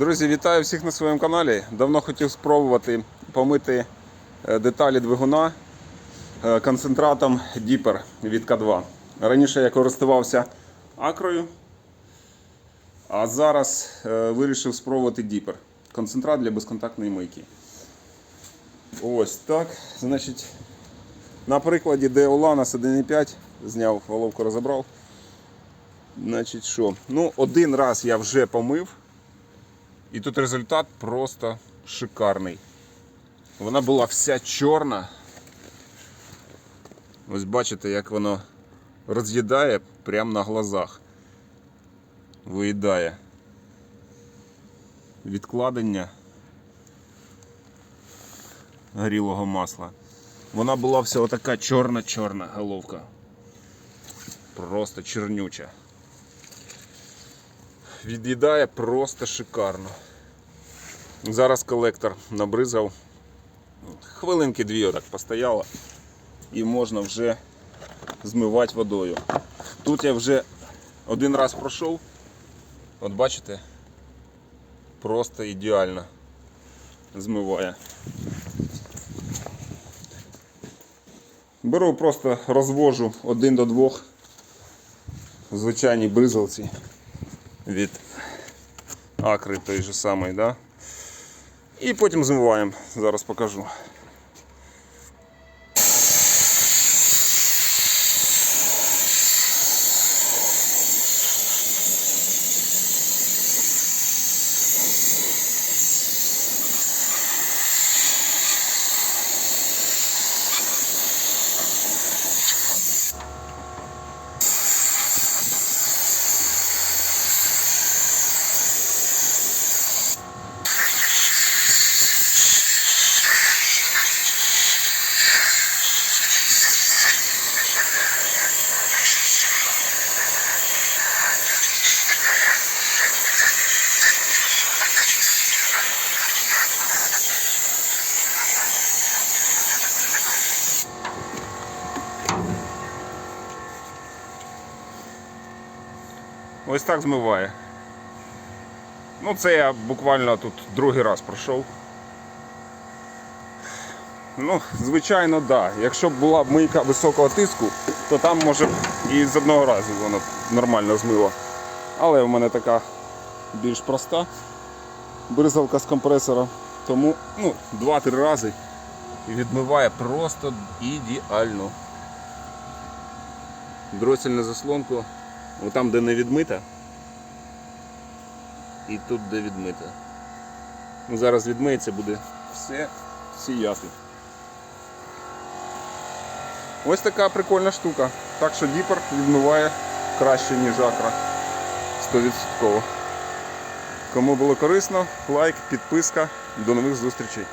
Друзі, вітаю всіх на своєму каналі. Давно хотів спробувати помити е, деталі двигуна е, концентратом Діпер від К2. Раніше я користувався акрою, а зараз е, вирішив спробувати Діпер. Концентрат для безконтактної мийки. Ось так. Значить, на прикладі де Deolana 1.5 зняв, головку розібрав. Значить, що? Ну, один раз я вже помив. І тут результат просто шикарний. Вона була вся чорна. Ось бачите, як воно роз'їдає прямо на глазах. Виїдає. Відкладення горілого масла. Вона була вся отака чорна-чорна головка. Просто чорнюча. Від'їдає просто шикарно. Зараз колектор набризав. Хвилинки дві отак постояло і можна вже змивати водою. Тут я вже один раз пройшов. От бачите, просто ідеально змиває. Беру просто розвожу один до двох звичайні бризалці від акри той же самий, да? І потім змиваємо. Зараз покажу. Ось так змиває. Ну, це я буквально тут другий раз пройшов. Ну, звичайно, так. Да. Якщо б була мийка високого тиску, то там може б і з одного разу воно нормально змило. Але в мене така більш проста бризалка з компресора. Тому ну, 2-3 рази і відмиває просто ідеально. Дроссельну заслонку, там де не відмита. І тут де відмита. Ну, Зараз відмиється, буде все сіяти. Ось така прикольна штука. Так що діпер відмиває краще, ніж акра. 100%. Кому було корисно, лайк, підписка. До нових зустрічей.